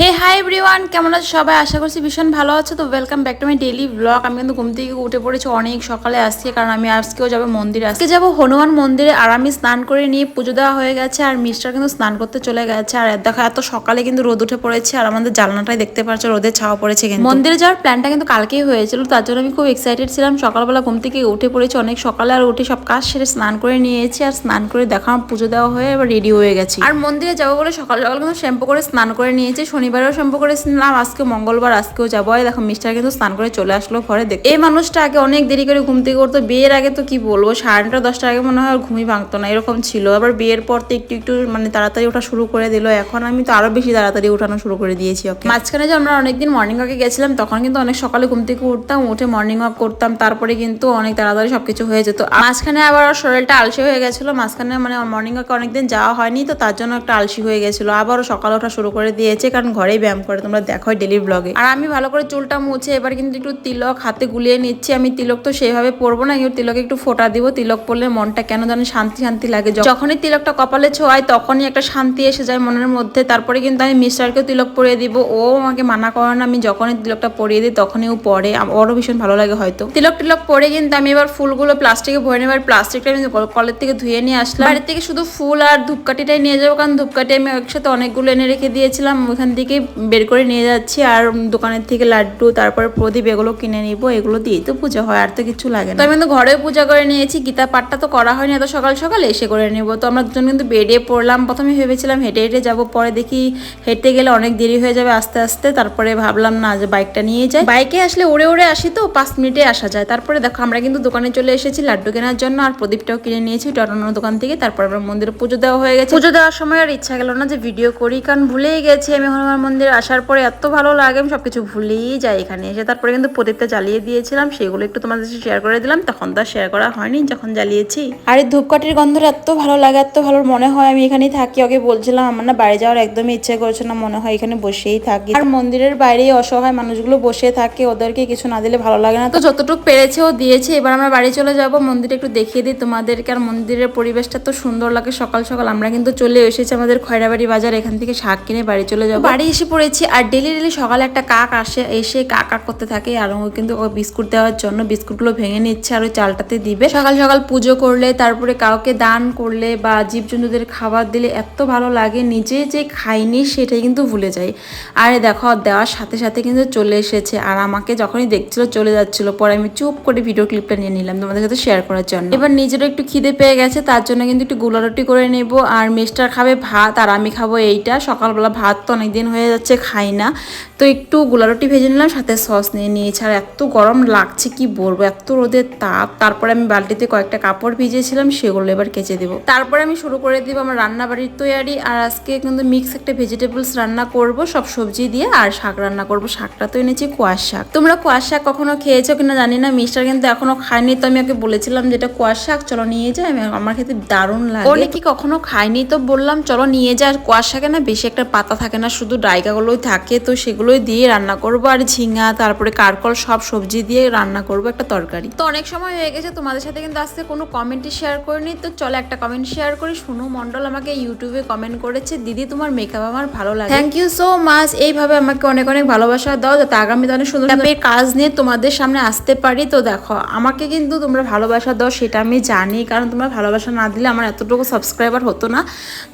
হে hi everyone কেমন আছে সবাই? আশা করছি ভীষণ ভালো আছে। তো welcome back to my daily blog আমি কিন্তু ঘুম থেকে উঠে পড়েছি, অনেক সকালে আজকে কারণ আমি আজকেও যাব মন্দিরে। আজকে যাব হনুমান মন্দিরে, আর আমি স্নান করে নিয়ে পুজো দেওয়া হয়ে গেছে, আর মিস্টার কিন্তু স্নান করতে চলে গেছে। আর দেখা, এত সকালে কিন্তু রোদ উঠে পড়েছে, আর আমাদের জানলাটাই দেখতে পাচ্ছ রোদের ছাওয়া পড়েছে কিন্তু। মন্দিরে যাওয়ার প্ল্যানটা কিন্তু কালকেই হয়েছিল, তার জন্য আমি খুব এক্সাইটেড ছিলাম। সকালবেলা ঘুম থেকে উঠে পড়েছি, অনেক সকালে, আর উঠে সব কাজ সেরে স্নান করে নিয়েছি, আর স্নান করে দেখা পুজো দেওয়া হয়ে এবার রেডি হয়ে গেছি। আর মন্দিরে যাব বলে সকাল সকাল কিন্তু শ্যাম্পু করে স্নান করে নিয়েছি শনিবারেও শ্যাম্পু করেছিলাম আজকে মঙ্গলবার, আজকেও যাব। দেখো, মিস্টার কিন্তু স্নান করে চলে আসলো ঘরে। দেখ এই মানুষটা আগে অনেক দেরি করে ঘুম থেকে উঠতো। বিয়ের আগে তো কি বলব? সাড়ে নটা দশটার আগে মনে হয় ঘুমই ভাঙতো না, এরকম ছিল। আবার বিয়ের পর তো একটু একটু মানে তাড়াতাড়ি ওঠা শুরু করে দিল। এখন আমি তো আরও বেশি তাড়াতাড়ি উঠানো শুরু করে দিয়েছি ওকে। মাঝখানে যে আমরা অনেকদিন মর্নিং ওয়াকে গেছিলাম, তখন কিন্তু অনেক সকালে ঘুম থেকে উঠতাম, উঠে মর্নিং ওয়াক করতাম। তারপরে কিন্তু অনেক তাড়াতাড়ি সবকিছু হয়ে যেত। মাঝখানে আবার শরীরটা আলসে হয়ে গেছিল। মাঝখানে মানে মর্নিং ওয়াকে অনেকদিন যাওয়া হয়নি, তো তার জন্য একটা আলসি হয়ে গেছিল। আবারও সকালে ওঠা শুরু করে দিয়েছে। কারণ ঘরেই ব্যায়াম করে, তোমরা দেখো ডেলি ব্লগে আর আমি ভালো করে চুলটা মুছে, এবার কিন্তু একটু তিলক হাতে গুলিয়ে নিচ্ছি। আমি তিলক তো সেভাবে পরবো না কিন্তু তিলকে একটু ফোটা দিব। তিলক পরলে মনটা কেন জানি শান্তি শান্তি লাগে। যখনই তিলকটা কপালে ছোঁয়ায়, তখনই একটা শান্তি এসে যায় মনের মধ্যে। তারপরে কিন্তু আমি মিস্টারকেও তিলক পরিয়ে দিব। ও আমাকে মানা করে না, আমি যখনই তিলকটা পরিয়ে দিই, তখনই ও পরে। ওরও ভীষণ ভালো লাগে হয়তো। তিলক টিলক পরে কিন্তু আমি এবার ফুলগুলো প্লাস্টিকে ভরে নেবার প্লাস্টিকটা আমি কল- কলের থেকে ধুয়ে নিয়ে আসলাম। বাড়ির থেকে শুধু ফুল আর ধূপকাঠিটাই নিয়ে যাব, কারণ ধূপকাঠি আমি একসাথে অনেকগুলো এনে রেখে দিয়েছিলাম। ওখান থেকে বের করে নিয়ে যাচ্ছি আর দোকানের থেকে লাড্ডু তারপরে প্রদীপ এগুলো কিনে নিব এগুলো দিয়েই তো পুজো হয় আর তো কিছু লাগে না। তো আমি কিন্তু ঘরেও পূজা করে নিয়েছি গীতা পাঠটা তো করা হয়নি এত সকাল সকাল এসে করে নেব। তো আমরা দুজন কিন্তু বেডে পড়লাম প্রথমে ভেবেছিলাম হেঁটে হেঁটে যাব পরে দেখি হেঁটে গেলে অনেক দেরি হয়ে যাবে আস্তে আস্তে তারপরে ভাবলাম না যে বাইকটা নিয়ে যাই। বাইকে আসলে উড়ে উড়ে আসি তো পাঁচ মিনিটে আসা যায়। তারপরে দেখো আমরা কিন্তু দোকানে চলে এসেছি লাড্ডু কেনার জন্য আর প্রদীপটাও কিনে নিয়েছি টটানোর দোকান থেকে। তারপর আমরা মন্দিরে পুজো দেওয়া হয়ে গেছে। পুজো দেওয়ার সময় আর ইচ্ছা গেল না যে ভিডিও করি কারণ ভুলেই গেছি আমি হনুমান মন্দিরে আসার পরে এত ভালো লাগে, আমি সবকিছু ভুলেই যাই এখানে এসে। তারপরে কিন্তু প্রদীপটা জ্বালিয়ে দিয়েছিলাম, সেগুলো একটু তোমাদের সাথে শেয়ার করে দিলাম, তখন তো শেয়ার করা হয়নি, যখন জ্বালিয়েছি। আর এই ধূপকাঠির গন্ধটা এত ভালো লাগে, এত ভালো মনে হয়, আমি এখানেই থাকি। ওকে বলছিলাম, আমার না বাড়ি যাওয়ার একদমই ইচ্ছে করছে না, মনে হয় এখানে বসেই থাকি। আর মন্দিরের বাইরে অসহায় মানুষগুলো বসে থাকে, ওদেরকে কিছু না দিলে ভালো লাগে না। তো যতটুকু পেরেছে ও দিয়েছে, এবার আমরা বাড়ি চলে যাব। মন্দিরে একটু দেখিয়ে দিই তোমাদেরকে। আর মন্দিরের পরিবেশটা তো সুন্দর লাগে, সকাল সকাল আমরা কিন্তু চলে এসেছি আমাদের খয়রাবাড়ি বাজার, এখান থেকে শাক কিনে বাড়ি চলে যাব। বাড়ি এসে পড়েছি আর ডেলি ডেলি সকালে একটা কাক আসে, এসে কাক কাক করতে থাকে আর ও কিন্তু ও বিস্কুট দেওয়ার জন্য বিস্কুটগুলো ভেঙে নিচ্ছে আর ওই চালটাতে দিবে। সকাল সকাল পুজো করলে, তারপরে কাউকে দান করলে বা জীবজন্তুদের খাবার দিলে এত ভালো লাগে, নিজে যে খাইনি সেটাই কিন্তু ভুলে যাই। আরে দেখো দেওয়ার সাথে সাথে কিন্তু চলে এসেছে আর আমাকে যখনই দেখছিল চলে যাচ্ছিল। পরে আমি চুপ করে ভিডিও ক্লিপটা নিয়ে নিলাম তোমাদের সাথে শেয়ার করার জন্য। এবার নিজেরও একটু খিদে পেয়ে গেছে, তার জন্য কিন্তু একটু গুলা রুটি করে নেব। আর মিস্টার খাবে ভাত আর আমি খাব এইটা। সকালবেলা ভাত তো অনেকদিন হয়ে যাচ্ছে খাই না। তো একটু গুলা রুটি ভেজে নিলাম, সাথে সস নিয়ে নিয়েছি। আর এত গরম লাগছে, কি বলব? এত রোদের তাপ। তারপরে আমি বালতিতে কয়েকটা কাপড় ভিজিয়েছিলাম, সেগুলো এবার কেচে দেবো। তারপরে আমি শুরু করে দিব আমার রান্না বাড়ির তৈয়ারি। আর আজকে কিন্তু মিক্স একটা ভেজিটেবলস রান্না করব, সব সবজি দিয়ে। আর শাক রান্না করব। শাকটা তো এনেছি, কোয়াশ শাক। তোমরা কোয়াশ শাক কখনো খেয়েছো কিনা জানি না মিস্টার কিন্তু এখনও খায়নি। তো আমি ওকে বলেছিলাম যেটা কোয়াশ শাক, চলো নিয়ে যাই। আমি আমার খেতে দারুণ লাগে। ও নাকি কখনো খায়নি, তো বললাম, চলো নিয়ে যা আর কোয়াশ শাকে না বেশি একটা পাতা থাকে না, শুধু ডাইকাগুলোই থাকে, তো সেগুলোই দিয়ে রান্না করব আর ঝিঙা তারপরে কারকল সব সবজি দিয়ে রান্না করব একটা তরকারি। তো অনেক সময় হয়ে গেছে তোমাদের সাথে কিন্তু আজকে কোনো কমেন্টই শেয়ার করিনি। তো চলো একটা কমেন্ট শেয়ার করি। সোনু মন্ডল আমাকে ইউটিউবে কমেন্ট করেছে দিদি তোমার মেকআপ আমার ভালো লাগে। থ্যাংক ইউ সো মাচ এইভাবে আমাকে অনেক অনেক ভালোবাসা দাও যাতে আগামীতে অনেক সুন্দর সুন্দর কাজ নিয়ে তোমাদের সামনে আসতে পারি। তো দেখো আমাকে কিন্তু তোমরা ভালোবাসা দাও সেটা আমি জানি। কারণ তোমরা ভালোবাসা না দিলে আমার এতটুকু সাবস্ক্রাইবার হতো না।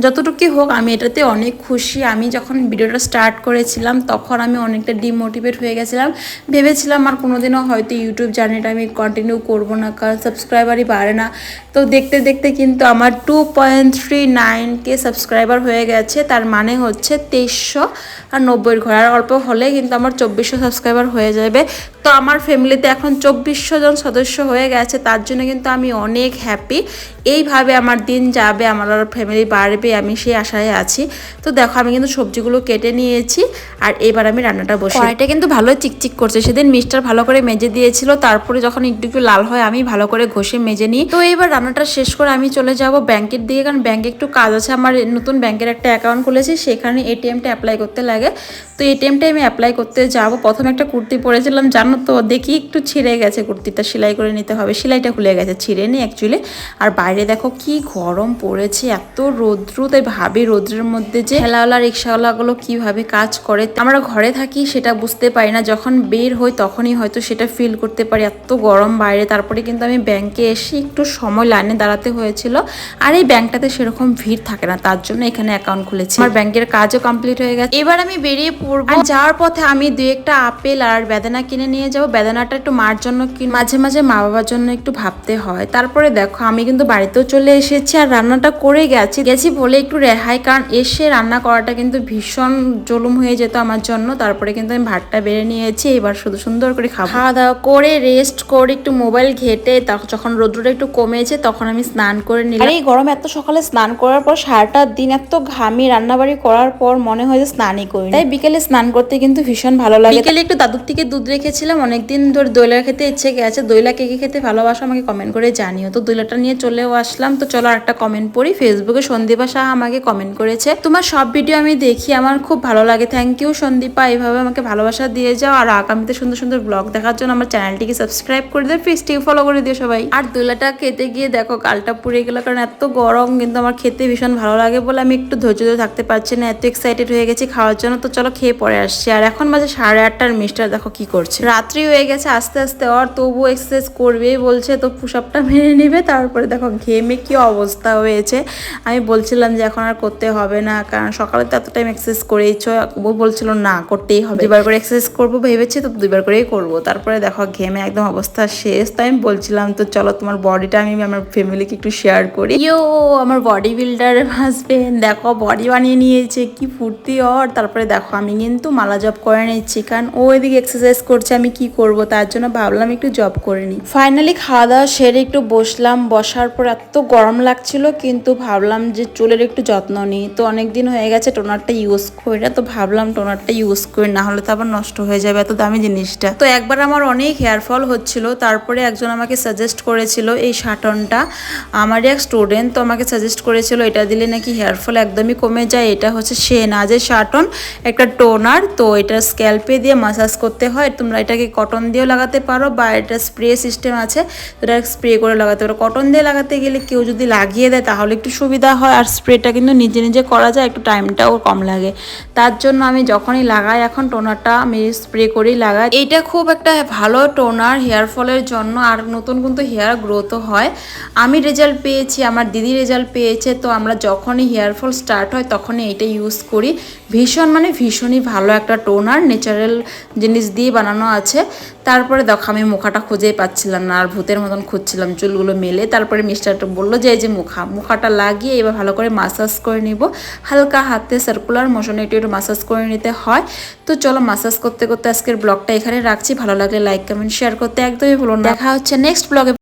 যতটুকুই হোক আমি এটাতে অনেক খুশি। আমি যখন ভিডিওটা স্টার্ট করেছিলাম তখন আমি অনেকটা ডিমোটিভেট হয়ে গেছিলাম। ভেবেছিলাম আর কোনোদিনও হয়তো ইউটিউব জার্নিটা আমি কন্টিনিউ করব না, কারণ সাবস্ক্রাইবারই বাড়ে না। তো দেখতে দেখতে কিন্তু আমার two point three K subscriber হয়ে গেছে, তার মানে হচ্ছে তেইশশো আর নব্বইয়ের ঘর। আর অল্প হলে কিন্তু আমার চব্বিশশো সাবস্ক্রাইবার হয়ে যাবে। তো আমার ফ্যামিলিতে এখন চব্বিশশো জন সদস্য হয়ে গেছে, তার জন্য কিন্তু আমি অনেক হ্যাপি এইভাবে আমার দিন যাবে, আমার আর ফ্যামিলি বাড়বে, আমি সেই আশায় আছি। তো দেখো, আমি কিন্তু সবজিগুলো কেটে নিয়েছি আর এবার আমি রান্নাটা বসে কড়াইটা কিন্তু ভালো চিকচিক করছে। সেদিন মিস্টার ভালো করে মেজে দিয়েছিল, তারপরে যখন একটু একটু লাল হয়, আমি ভালো করে ঘষে মেজে নিই। তো এবার রান্নাটা শেষ করে আমি চলে যাব ব্যাংকের দিকে, কারণ ব্যাংকে একটু কাজ আছে। আমার নতুন ব্যাংকের একটা অ্যাকাউন্ট খুলেছি, সেখানে এটিএমটা অ্যাপ্লাই করতে লাগে। তো এটিএমটা আমি অ্যাপ্লাই করতে যাব। প্রথমে একটা কুর্তি পরেছিলাম, জানো তো, দেখি একটু ছিঁড়ে গেছে কুর্তিটা, সেলাই করে নিতে হবে। সেলাইটা খুলে গেছে, ছিঁড়ে নি অ্যাকচুয়ালি আর বাইরে বাইরে দেখো কি গরম পড়েছে, এত রৌদ্র, তাই ভাবি রৌদ্রের মধ্যে যে ঠেলাওয়ালা, রিক্সাওয়ালাগুলো কীভাবে কাজ করে। আমরা ঘরে থাকি, সেটা বুঝতে পারি না। যখন বের হই, তখনই হয়তো সেটা ফিল করতে পারি। এত গরম বাইরে, তারপরে কিন্তু আমি ব্যাংকে এসে একটু সময় লাইনে দাঁড়াতে হয়েছিল। আর এই ব্যাংকটাতে সেরকম ভিড় থাকে না, তার জন্য এখানে অ্যাকাউন্ট খুলেছি। আমার ব্যাংকের কাজও কমপ্লিট হয়ে গেছে। এবার আমি বেরিয়ে পড়ব আর যাওয়ার পথে আমি দুই একটা আপেল আর বেদানা কিনে নিয়ে যাব। বেদানাটা একটু মার জন্য মাঝে মাঝে মা বাবার জন্য একটু ভাবতে হয়। তারপরে দেখো আমি কিন্তু বাড়িতেও চলে এসেছি আর রান্নাটা করে গেছি। গেছি বলে একটু রেহাই কারণ এসে রান্না করাটা কিন্তু ভীষণ জুলুম হয়ে যেত আমার জন্য। তারপরে কিন্তু আমি ভাতটা বেড়ে নিয়েছি এবার শুধু সুন্দর করে খাব। খাওয়া দাওয়া করে রেস্ট করে একটু মোবাইল ঘেটে তখন যখন রোদ্রটা একটু কমেছে তখন আমি স্নান করে নিলাম। আর এই গরম এত সকালে স্নান করার পর সারাটা দিন এত ঘামি রান্নাবাড়ি করার পর মনে হয় যে স্নানই করি তাই বিকেলে স্নান করতে কিন্তু ভীষণ ভালো লাগে। বিকেলে একটু দাদুর থেকে দুধ রেখেছিলাম, অনেকদিন ধরে দইলা খেতে ইচ্ছে গেছে। দইলা কে কে খেতে ভালোবাসো আমাকে কমেন্ট করে জানিও। তো দইলাটা নিয়ে চলেও আসলাম। তো চলো একটা কমেন্ট পড়ি। ফেসবুকে সন্দীপা শাহ আমাকে কমেন্ট করেছে। তোমার সব ভিডিও আমি দেখি, আমার খুব ভালো লাগে। থ্যাংক ইউ সন্দীপা এইভাবে আমাকে ভালোবাসা দিয়ে যাও। আর আগামীতে সুন্দর সুন্দর ব্লগ দেখার জন্য আমার চ্যানেলটিকে সাবস্ক্রাইব করে দিও, পেজটিকে ফলো করে দিও সবাই। আর দইলাটা খেতে গিয়ে দেখো, কালটা পুড়ে গেল, কারণ এত গরম, কিন্তু আমার খেতে ভীষণ ভালো লাগে বলে আমি একটু ধৈর্য ধরে থাকতে পারছি না। এত এক্সাইটেড হয়ে গেছি খাওয়ার জন্য। তো চলো খেয়ে পরে আসছি। আর এখন বাজে সাড়ে আটটার মিস্টার দেখো কি করছে। রাত্রি হয়ে গেছে, আস্তে আস্তে আর তবু এক্সারসাইজ করবেই বলছে তো পুষআপটা মেনে নিবে, তারপরে দেখো ঘেমে কি অবস্থা হয়েছে। আমি বলছিলাম যে এখন আর করতে হবে না, কারণ সকালে তো এত টাইম এক্সারসাইজ করেইছো, ও বলছিল না, করতেই হবে। দুবার করে এক্সারসাইজ করব ভেবেছি তো দুবার করেই করব, তারপরে দেখো ঘেমে একদম অবস্থা শেষ। তো আমি বলছিলাম তো চলো তোমার বডিটা আমি আমার ফ্যামিলিকে একটু শেয়ার করি। ইয়ো, আমার বডি বিল্ডার হাজবেন্ড দেখো বডি বানিয়ে নিয়েছে, কি ফুর্তি ওর। তারপরে দেখো আমি কিন্তু মালা জব করে নিচ্ছি, কারণ ও এদিকে এক্সারসাইজ করছে, আমি কি করব? তার জন্য ভাবলাম একটু জব করে নিই। ফাইনালি খাওয়া দাওয়া সেরে একটু বসলাম, বসার পর এত গরম লাগছিল, কিন্তু ভাবলাম যে চুলের একটু যত্ন নিই। তো অনেক দিন হয়ে গেছে টোনারটা ইউজ করে তো ভাবলাম টোনারটা ইউজ করি, না হলে তো আবার নষ্ট হয়ে যাবে এত দামি জিনিসটা। তো একবার আমার অনেক হেয়ার ফল হচ্ছিল, তারপরে একজন আমাকে সাজেস্ট করেছিল এই শাটনটা। আমারই এক স্টুডেন্ট তো আমাকে সাজেস্ট করেছিল, এটা দিলে নাকি হেয়ার ফল একদমই কমে যায়। এটা হচ্ছে সেনাজের শাটন, একটা টোনার। তো এটা স্ক্যাল্পে দিয়ে মাসাজ করতে হয়, তোমরা এটাকে কটন দিয়েও লাগাতে পারো বা এটা স্প্রে সিস্টেম আছে এটা স্প্রে করে লাগাতে পারো। কটন দিয়ে লাগাতে গেলে কেউ যদি লাগিয়ে দেয়, তাহলে একটু সুবিধা হয়। আর স্প্রেটা কিন্তু নিজে নিজে করা যায়, একটু টাইমটাও কম লাগে। তার জন্য আমি যখনই লাগাই এখন টোনারটা আমি স্প্রে করেই লাগাই। এইটা খুব একটা ভালো টোনার হেয়ার ফলের জন্য আর নতুন কিন্তু হেয়ার গ্রোথও হয়। আমি রেজাল্ট পেয়েছি, আমার দিদি রেজাল্ট পেয়েছে, তো আমরা যখনই হেয়ার ফল স্টার্ট হয় তখনই এইটা ইউজ করি। ভীষণ মানে ভীষণই ভালো একটা টোনার ন্যাচারাল জিনিস দিয়ে বানানো আছে। তারপরে দেখো, আমি মুখাটা খুঁজেই পাচ্ছিলাম না, আর ভূতের মতন খুঁজছিলাম চুলগুলো মেলে। তারপরে মিস্টারটা বলল যে, এই যে মুখা, মুখাটা লাগিয়ে এবার ভালো করে মাসাজ করে নিব। হালকা হাতে সার্কুলার মোশনে একটু একটু মাসাজ করে নিতে হয়। তো চলো মাসাজ করতে করতে আজকের ব্লগটা এখানে রাখছি। ভালো লাগলে লাইক কমেন্ট শেয়ার করতে একদমই ভুলো না। দেখা হচ্ছে নেক্সট ব্লগে